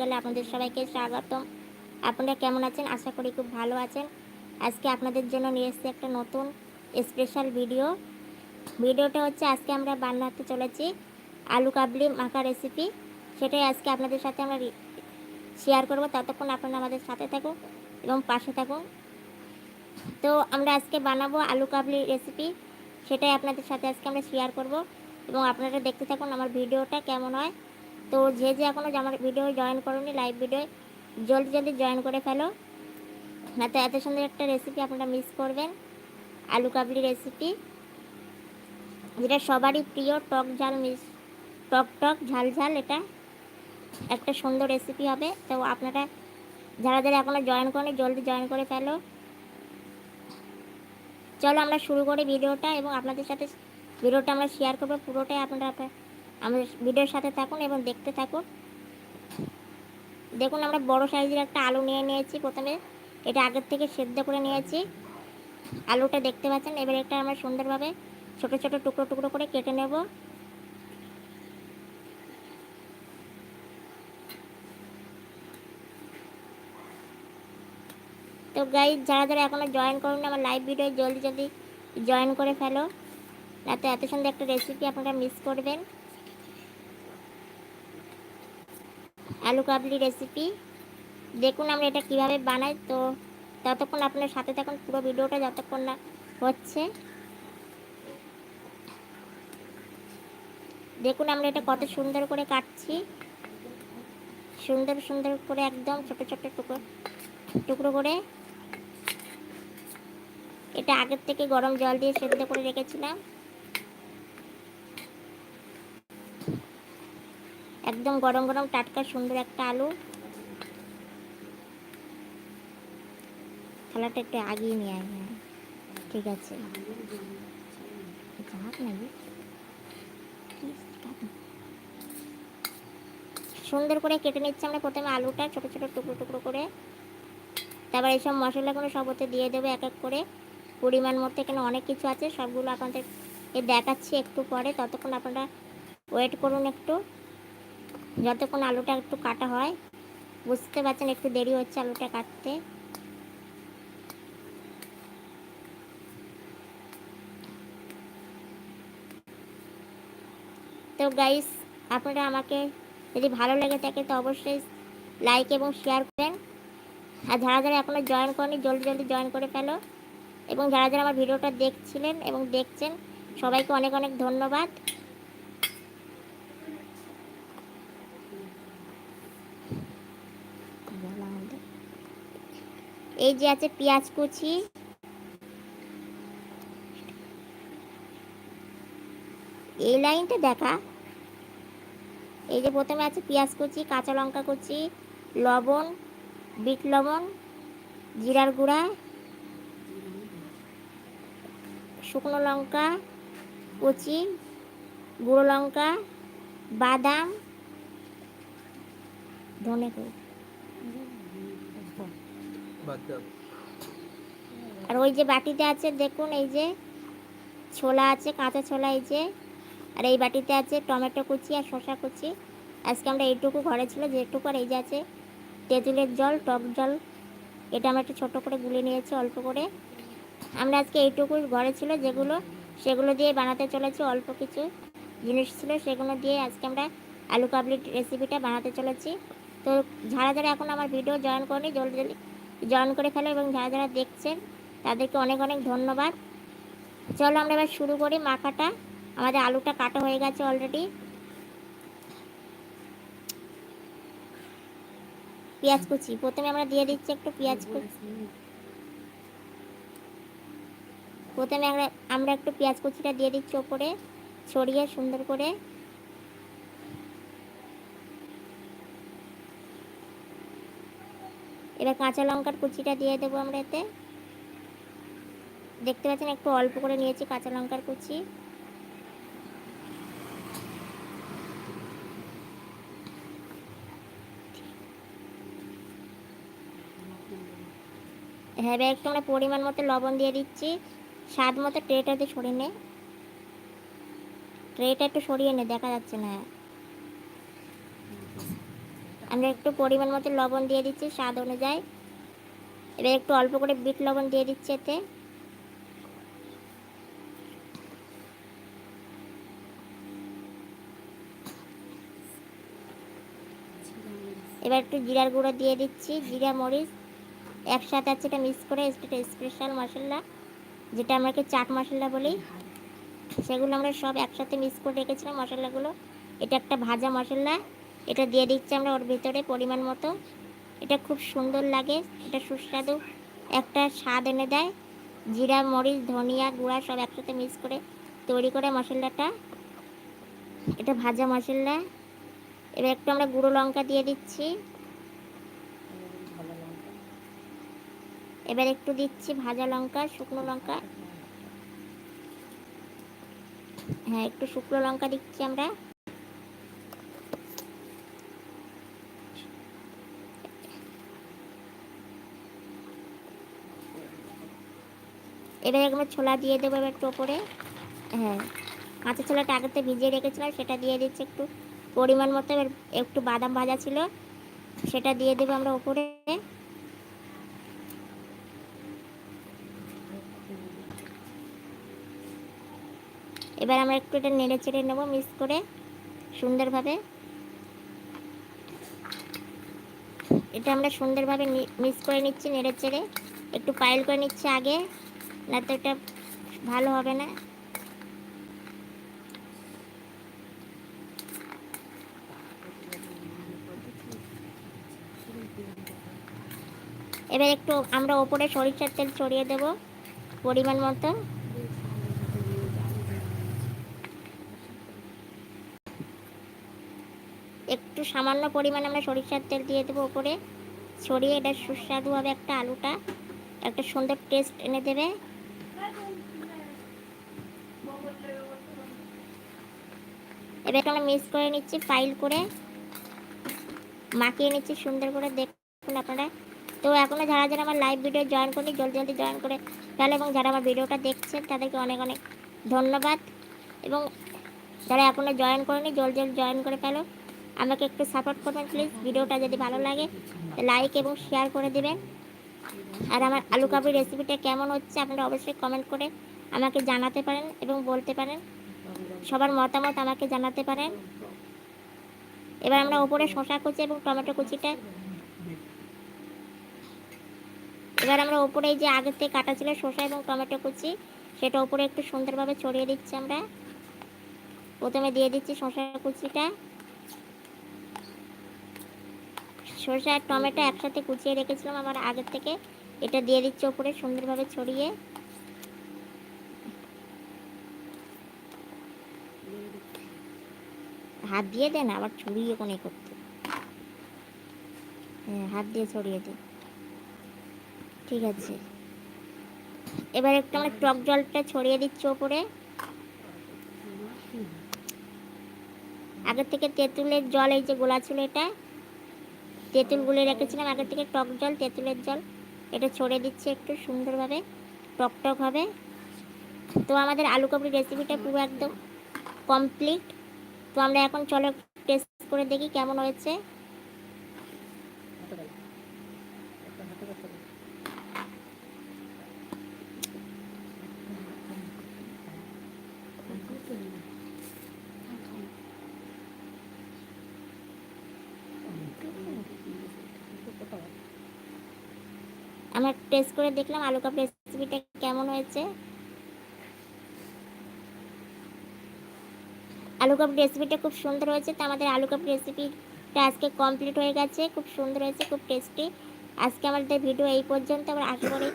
গেলে আপনাদের সবাইকে স্বাগতম। আপনারা কেমন আছেন? আশা করি খুব ভালো আছেন। আজকে আপনাদের জন্য নিয়ে এসেছি একটা নতুন স্পেশাল ভিডিও ভিডিওটা হচ্ছে, আজকে আমরা বানাতে চলেছি আলু কাবলি মাখা রেসিপি সেটাই আজকে আপনাদের সাথে আমরা শেয়ার করব। ততক্ষণ আপনারা আমাদের সাথে থাকুন এবং পাশে থাকুন। তো আমরা আজকে বানাবো আলু কাবলি রেসিপি সেটাই আপনাদের সাথে আজকে আমরা শেয়ার করব। এবং আপনারা দেখতে থাকুন আমার ভিডিওটা কেমন হয়। তো যে যে এখনও আমার ভিডিও জয়েন করুনি লাইভ ভিডিও জলদি জলদি জয়েন করে ফেলো। না তো এত সুন্দর একটা রেসিপি আপনারা মিস করবেন। আলু কাবলি রেসিপি যেটা সবারই প্রিয়, টক ঝাল মিস টক টক, ঝাল ঝাল, এটা একটা সুন্দর রেসিপি হবে। তো আপনারা, যারা যারা এখনও জয়েন করেনি, জলদি জয়েন করে ফেলো। চলো আমরা শুরু করি ভিডিওটা এবং আপনাদের সাথে ভিডিওটা আমরা শেয়ার করব। পুরোটাই আপনারা আপনার- আমাদের ভিডিওর সাথে থাকুন এবং দেখতে থাকুন। দেখুন আমরা বড় সাইজের একটা আলু নিয়ে নিয়েছি প্রথমে। এটা আগের থেকে সেদ্ধ করে নিয়েছি। আলুটা দেখতে পাচ্ছেন? এবার এটা আমরা সুন্দরভাবে ছোট ছোট টুকরো টুকরো করে কেটে নেব। তো গাই যারা যারা এখনও জয়েন করুন, আমার লাইভ ভিডিও জলদি জলদি জয়েন করে ফেলো। যাতে এত সুন্দর একটা রেসিপি আপনারা মিস করবেন। আলু কাবলি রেসিপি দেখুন আমরা এটা কীভাবে বানাই। তো ততক্ষণ আপনার সাথে থাকুন, পুরো ভিডিওটা যতক্ষণ না হচ্ছে। দেখুন আমরা এটা কত সুন্দর করে কাটছি। সুন্দর সুন্দর করে একদম ছোট ছোট টুকরো টুকরো করে। এটা আগের থেকে গরম জল দিয়ে সেদ্ধ করে রেখেছিলাম। একদম গরম গরম টাটকা সুন্দর একটা আলু। থালাটা একটু আগিয়ে নিয়ে আয় হ্যাঁ। ঠিক আছে। সুন্দর করে কেটে নিচ্ছে আমরা প্রথমে আলুটা ছোট ছোট টুকরো টুকরো করে। তারপর এইসব মশলাগুলো সব ওতে দিয়ে দেবো এক এক করে। পরিমাণ মতো এখানে অনেক কিছু আছে, সবগুলো আপনাদের দেখাচ্ছি একটু পরে। ততক্ষণ আপনারা ওয়েট করুন একটু। যতক্ষণ আলুটা একটু কাটা হয়। বুঝতে পারছেন, একটু দেরি হচ্ছে আলুটা কাটতে। তো গাইস আপনারা আমাকে যদি ভালো লেগে থাকে তো অবশ্যই লাইক এবং শেয়ার করেন। আর যারা যারা এখনও জয়েন করেনি, জলদি জলদি জয়েন করে ফেলো। এবং যারা যারা আমার ভিডিওটা দেখছিলেন এবং দেখছেন, সবাইকে অনেক অনেক ধন্যবাদ। এই যে আছে পেঁয়াজ কুচি। এই লাইনটা দেখা। এই যে প্রথমে আছে পেঁয়াজ কুচি, কাঁচা লঙ্কা কুচি, লবণ, বিট লবণ, জিরার গুঁড়া, শুকনো লঙ্কা কুচি, গুঁড়ো লঙ্কা, বাদাম, ধনে গুঁড়ো। আর ওই যে বাটিতে আছে, দেখুন এই যে ছোলা আছে, কাঁচা ছোলা এই যে। আর এই বাটিতে আছে টমেটো কুচি আর শসা কুচি। আজকে আমরা এইটুকু ঘরে ছিল, যেটুকু আর এই যে আছে তেঁতুলের জল, টক জল। এটা আমরা একটু ছোটো করে গুলে নিয়েছি অল্প করে। আমরা আজকে এইটুকু ঘরে ছিল, যেগুলো, সেগুলো দিয়ে বানাতে চলেছি, অল্প কিছু জিনিস ছিল, সেগুলো দিয়ে আজকে আমরা আলু কাবলি রেসিপিটা বানাতে চলেছি। তো যারা যারা এখন আমার ভিডিও জয়েন করেনি, জলদি জলদি জয়েন করে ফেলো এবং যারা যারা দেখছেন, তাদেরকে অনেক অনেক ধন্যবাদ। চলো আমরা এবার শুরু করি মাখাটা। আমাদের আলুটা কাটা হয়ে গেছে অলরেডি পেঁয়াজ কুচি। প্রথমে আমরা দিয়ে দিচ্ছি একটু পেঁয়াজ কুচি প্রথমে আমরা আমরা একটু পেঁয়াজ কুচিটা দিয়ে দিচ্ছি ওপরে, ছড়িয়ে সুন্দর করে। এবার কাঁচা লঙ্কার কুচিটা দিয়ে দেবো আমরা এতে। দেখতে পাচ্ছেন একটু অল্প করে নিয়েছি কাঁচা লঙ্কার কুচি। হ্যাঁ এবার একটু আমরা পরিমাণ মতো লবণ দিয়ে দিচ্ছি। স্বাদ মতো ট্রেটাতে সরিয়ে নে। ট্রেটা একটু সরিয়ে নে, দেখা যাচ্ছে না। আমরা একটু পরিমাণ মতো লবণ দিয়ে দিচ্ছি, স্বাদ অনুযায়ী। এবার একটু অল্প করে বিট লবণ দিয়ে দিচ্ছি এতে। এবার একটু জিরার গুঁড়ো দিয়ে দিচ্ছি, জিরা মরিচ। একসাথে আছে এটা মিক্স করে স্পেশাল মশলা, যেটা আমাকে চাট মশলা বলি। সেগুলো আমরা সব একসাথে মিক্স করে রেখেছিলাম মশলাগুলো। এটা একটা ভাজা মশলা। এটা দিয়ে দিচ্ছি আমরা ওর ভিতরে পরিমাণ মতো। এটা খুব সুন্দর লাগে, এটা সুস্বাদু। একটা স্বাদ এনে দেয়। জিরা, মরিচ, ধনিয়া গুঁড়া সব একসাথে মিক্স করে তৈরি করে মশলাটা। এটা ভাজা মশলা। এবার একটু আমরা গুঁড়ো লঙ্কা দিয়ে দিচ্ছি। এবার একটু দিচ্ছি ভাজা লঙ্কা, শুকনো লঙ্কা। হ্যাঁ একটু শুকনো লঙ্কা দিচ্ছি আমরা। এবার আমরা ছোলা দিয়ে দেবো এবার একটু ওপরে। হ্যাঁ কাঁচা ছোলাটা আগেতে ভিজিয়ে রেখেছিলাম, সেটা দিয়ে দিচ্ছি একটু পরিমাণ মতো। এবার একটু বাদাম ভাজা ছিল, সেটা দিয়ে দেবো আমরা ওপরে। এবার আমরা একটু এটা নেড়ে চেড়ে নেব, মিক্স করে সুন্দরভাবে। এটা আমরা সুন্দরভাবে মিক্স করে নিচ্ছি, নেড়ে চেড়ে। একটু পাইল করে নিচ্ছি আগে। না তো এটা ভালো হবে না। এবার একটু আমরা ওপরে সরিষার তেল ছড়িয়ে দেব, পরিমাণ মতো। একটু সামান্য পরিমাণে আমরা সরিষার তেল দিয়ে দেবো ওপরে। ছড়িয়ে এটা সুস্বাদু হবে একটা আলুটা, একটা সুন্দর টেস্ট এনে দেবে। এবার আমরা মিক্স করে নিচ্ছি ফাইল করে। মাখিয়ে নিচ্ছি, সুন্দর করে দেখুন আপনারা। তো এখনও যারা যারা আমার লাইভ ভিডিও জয়েন করি জলদি জলদি জয়েন করে তাহলে এবং যারা আমার ভিডিওটা দেখছেন, তাদেরকে অনেক অনেক ধন্যবাদ। এবং যারা এখনও জয়েন করেনি, জলদি জলদি জয়েন করে ফেলো। আমাকে একটু সাপোর্ট করবেন প্লিজ ভিডিওটা যদি ভালো লাগে লাইক এবং শেয়ার করে দেবেন। আর আমার আলু কাবুর রেসিপিটা কেমন হচ্ছে, আপনারা অবশ্যই কমেন্ট করে আমাকে জানাতে পারেন এবং বলতে পারেন। সবার মতামত আমাকে জানাতে পারেন। এবার আমরা ওপরে শশা কুচি এবং টমেটো কুচিটা এবার আমরা ওপরে যে আগের থেকে কাটা ছিল শসা এবং টমেটো কুচি, সেটা ওপরে একটু সুন্দরভাবে ছড়িয়ে দিচ্ছি আমরা। প্রথমে দিয়ে দিচ্ছি শসা কুচিটা। সরষে আর টমেটো একসাথে কুচিয়ে রেখেছিলাম আমার আগের থেকে। এটা দিয়ে দিচ্ছি ওপরে সুন্দরভাবে ছড়িয়ে। হাত দিয়ে দেন আবার ছড়িয়ে কোনে করতে। হ্যাঁ হাত দিয়ে ছড়িয়ে দিন ঠিক আছে। এবার একটু আমরা টক জলটা ছড়িয়ে দিচ্ছি ওপরে। আগের থেকে তেঁতুলের জল, এই যে গোলা ছিল এটা তেঁতুল গুলে রেখেছিলাম। আগের থেকে টক জল, তেঁতুলের জল। এটা ছড়িয়ে দিচ্ছি একটু সুন্দরভাবে, টক টক হবে। তো আমাদের আলু কাবলি রেসিপিটা পুরো একদম কমপ্লিট তো আমরা এখন চলো টেস্ট করে দেখি কেমন হয়েছে। আমরা টেস্ট করে দেখলাম আলু কাপ রেসিপিটা কেমন হয়েছে। আলু কাপ রেসিপিটা খুব সুন্দর হয়েছে। তো আমাদের আলু কাপ রেসিপিটা আজকে কমপ্লিট হয়ে গেছে। খুব সুন্দর হয়েছে, খুব টেস্টি আজকে আমাদের ভিডিও এই পর্যন্ত। আমরা আশা করি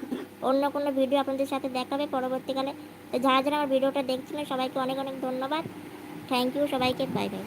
অন্য কোনো ভিডিও আপনাদের সাথে দেখাবে পরবর্তীকালে। তো যারা যারা আমার ভিডিওটা দেখছিলেন, সবাইকে অনেক অনেক ধন্যবাদ। থ্যাংক ইউ সবাইকে বাই বাই